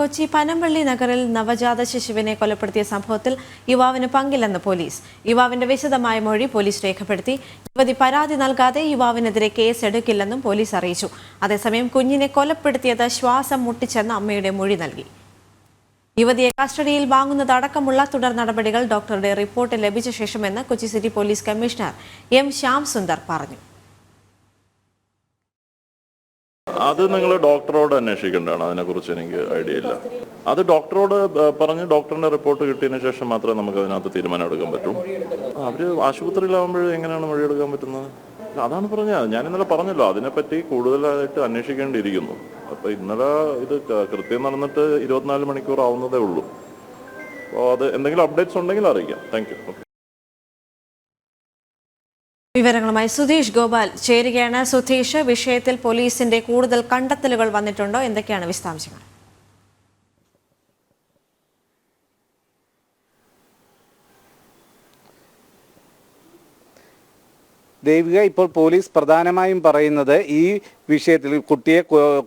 കൊച്ചി പനമ്പള്ളി നഗറിൽ നവജാത ശിശുവിനെ കൊലപ്പെടുത്തിയ സംഭവത്തിൽ യുവാവിന് പങ്കില്ലെന്ന് പോലീസ്. യുവാവിന്റെ വിശദമായ മൊഴി പോലീസ് രേഖപ്പെടുത്തി. യുവതി പരാതി നൽകാതെ യുവാവിനെതിരെ കേസ് എടുക്കില്ലെന്നും പോലീസ് അറിയിച്ചു. അതേസമയം കുഞ്ഞിനെ കൊലപ്പെടുത്തിയത് ശ്വാസം മുട്ടിച്ചെന്ന് അമ്മയുടെ മൊഴി നൽകി. യുവതിയെ കസ്റ്റഡിയിൽ വാങ്ങുന്നതടക്കമുള്ള തുടർ നടപടികൾ ഡോക്ടറുടെ റിപ്പോർട്ട് ലഭിച്ച ശേഷമെന്ന് Kochi city police commissioner M Shyam Sundar പറഞ്ഞു. അത് നിങ്ങൾ ഡോക്ടറോട് അന്വേഷിക്കേണ്ടതാണ്. അതിനെക്കുറിച്ച് എനിക്ക് ഐഡിയ ഇല്ല. അത് ഡോക്ടറോട് പറഞ്ഞ് ഡോക്ടറിന്റെ റിപ്പോർട്ട് കിട്ടിയതിന് ശേഷം മാത്രമേ നമുക്ക് അതിനകത്ത് തീരുമാനം എടുക്കാൻ പറ്റൂ. അവർ ആശുപത്രിയിലാവുമ്പോൾ എങ്ങനെയാണ് മൊഴിയെടുക്കാൻ പറ്റുന്നത്? അതാണ് പറഞ്ഞത്. ഞാൻ ഇന്നലെ പറഞ്ഞല്ലോ അതിനെപ്പറ്റി കൂടുതലായിട്ട് അന്വേഷിക്കേണ്ടിയിരിക്കുന്നു. അപ്പൊ ഇന്നലെ ഇത് കൃത്യം നടന്നിട്ട് ഇരുപത്തിനാല് മണിക്കൂർ ആവുന്നതേ ഉള്ളൂ. അപ്പോൾ അത് എന്തെങ്കിലും അപ്ഡേറ്റ്സ് ഉണ്ടെങ്കിൽ അറിയിക്കാം. Thank you. വിവരങ്ങളുമായി സുധീഷ് ഗോപാൽ ചേരുകയാണ്. സുധീഷ് വിഷയത്തിൽ പോലീസിന്റെ കൂടുതൽ കണ്ടെത്തലുകൾ വന്നിട്ടുണ്ടോ? എന്തൊക്കെയാണ് വിശദാംശങ്ങൾ? ദേവിക ഇപ്പോൾ പോലീസ് പ്രധാനമായും പറയുന്നത് ഈ വിഷയത്തിൽ കുട്ടിയെ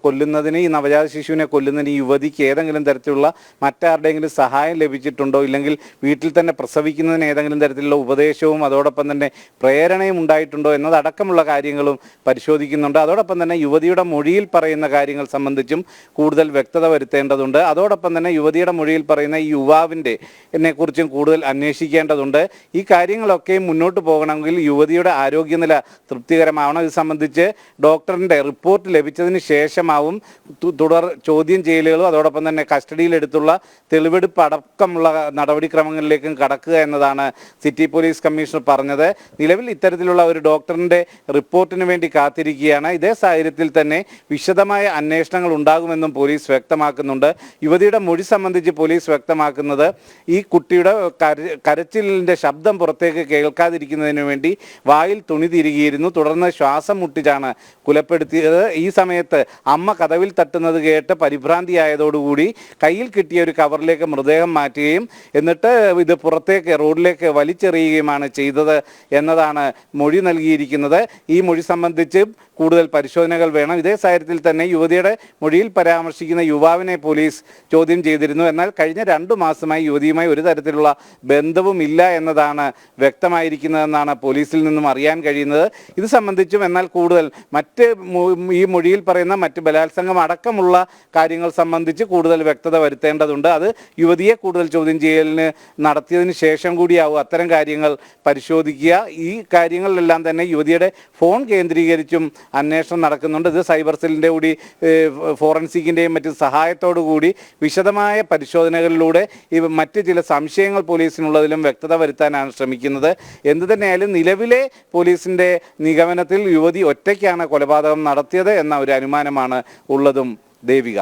കൊല്ലുന്നതിന് ഈ നവജാത ശിശുവിനെ കൊല്ലുന്നതിന് യുവതിക്ക് ഏതെങ്കിലും തരത്തിലുള്ള മറ്റാരുടെയെങ്കിലും സഹായം ലഭിച്ചിട്ടുണ്ടോ? ഇല്ലെങ്കിൽ വീട്ടിൽ തന്നെ പ്രസവിക്കുന്നതിന് ഏതെങ്കിലും തരത്തിലുള്ള ഉപദേശവും അതോടൊപ്പം തന്നെ പ്രേരണയും ഉണ്ടായിട്ടുണ്ടോ? എന്നതടക്കമുള്ള കാര്യങ്ങളും പരിശോധിക്കുന്നുണ്ട്. അതോടൊപ്പം തന്നെ യുവതിയുടെ മൊഴിയിൽ പറയുന്ന കാര്യങ്ങൾ സംബന്ധിച്ചും കൂടുതൽ വ്യക്തത വരുത്തേണ്ടതുണ്ട്. അതോടൊപ്പം തന്നെ യുവതിയുടെ മൊഴിയിൽ പറയുന്ന ഈ യുവാവിന്റെ എന്നെക്കുറിച്ചും കൂടുതൽ അന്വേഷിക്കേണ്ടതുണ്ട്. ഈ കാര്യങ്ങളൊക്കെ മുന്നോട്ട് പോകണമെങ്കിൽ യുവതിയുടെ ആരോഗ്യനില തൃപ്തികരമാവണം. ഇത് സംബന്ധിച്ച് ഡോക്ടറിന്റെ റിപ്പോർട്ട് ലഭിച്ചതിന് ശേഷമാവും തുടർ ചോദ്യം ചെയ്യലുകളും അതോടൊപ്പം തന്നെ കസ്റ്റഡിയിലെടുത്തുള്ള തെളിവെടുപ്പ് അടക്കമുള്ള നടപടിക്രമങ്ങളിലേക്കും കടക്കുക എന്നതാണ് സിറ്റി പോലീസ് കമ്മീഷണർ പറഞ്ഞത്. നിലവിൽ ഇത്തരത്തിലുള്ള ഒരു ഡോക്ടറിന്റെ റിപ്പോർട്ടിന് വേണ്ടി കാത്തിരിക്കുകയാണ്. ഇതേ സാഹചര്യത്തിൽ തന്നെ വിശദമായ അന്വേഷണങ്ങൾ ഉണ്ടാകുമെന്നും പോലീസ് വ്യക്തമാക്കുന്നുണ്ട്. യുവതിയുടെ മൊഴി സംബന്ധിച്ച് പോലീസ് വ്യക്തമാക്കുന്നത് ഈ കുട്ടിയുടെ കര- കരച്ചിലിന്റെ ശബ്ദം പുറത്തേക്ക് കേൾക്കാതിരിക്കുന്നതിന് വേണ്ടി വായിൽ തുണി തിരികിയിരുന്നു. തുടർന്ന് ശ്വാസം മുട്ടിച്ചാണ് കൊലപ്പെടുത്തിയത് ഈ സമയത്ത് അമ്മ കഥവിൽ തട്ടുന്നത് കേട്ട് പരിഭ്രാന്തിയായതോടുകൂടി കയ്യിൽ കിട്ടിയ ഒരു കവറിലേക്ക് മൃതദേഹം മാറ്റുകയും എന്നിട്ട് ഇത് പുറത്തേക്ക് റോഡിലേക്ക് വലിച്ചെറിയുകയുമാണ് ചെയ്തത് എന്നതാണ് മൊഴി നൽകിയിരിക്കുന്നത്. ഈ മൊഴി സംബന്ധിച്ച് കൂടുതൽ പരിശോധനകൾ വേണം. ഇതേ സാഹചര്യത്തിൽ തന്നെ യുവതിയുടെ മൊഴിയിൽ പരാമർശിക്കുന്ന യുവാവിനെ പോലീസ് ചോദ്യം ചെയ്തിരുന്നു. എന്നാൽ കഴിഞ്ഞ രണ്ടു മാസമായി യുവതിയുമായി ഒരു തരത്തിലുള്ള ബന്ധവും ഇല്ല എന്നതാണ് വ്യക്തമായിരിക്കുന്നതെന്നാണ് പോലീസിൽ നിന്നും അറിയാൻ കഴിയുന്നത്. ഇത് സംബന്ധിച്ചും എന്നാൽ കൂടുതൽ മറ്റ് ഈ മൊഴിയിൽ പറയുന്ന മറ്റ് ബലാത്സംഗം അടക്കമുള്ള കാര്യങ്ങൾ സംബന്ധിച്ച് കൂടുതൽ വ്യക്തത വരുത്തേണ്ടതുണ്ട്. അത് യുവതിയെ കൂടുതൽ ചോദ്യം ചെയ്യലിന് നടത്തിയതിന് ശേഷം കൂടിയാവും അത്തരം കാര്യങ്ങൾ പരിശോധിക്കുക. ഈ കാര്യങ്ങളിലെല്ലാം തന്നെ യുവതിയുടെ ഫോൺ കേന്ദ്രീകരിച്ചും അന്വേഷണം നടക്കുന്നുണ്ട്. ഇത് സൈബർ സെല്ലിന്റെ കൂടി ഫോറൻസിക്കിന്റെയും മറ്റ് സഹായത്തോടു കൂടി വിശദമായ പരിശോധനകളിലൂടെ ഈ മറ്റ് ചില സംശയങ്ങൾ പോലീസിനുള്ളതിലും വ്യക്തത വരുത്താനാണ് ശ്രമിക്കുന്നത്. എന്തു തന്നെയായാലും നിലവിലെ പോലീസിന്റെ നിഗമനത്തിൽ യുവതി ഒറ്റയ്ക്കാണ് കൊലപാതകം നടത്തിയത് എന്ന ഒരു അനുമാനമാണ് ഉള്ളതും ദേവിക.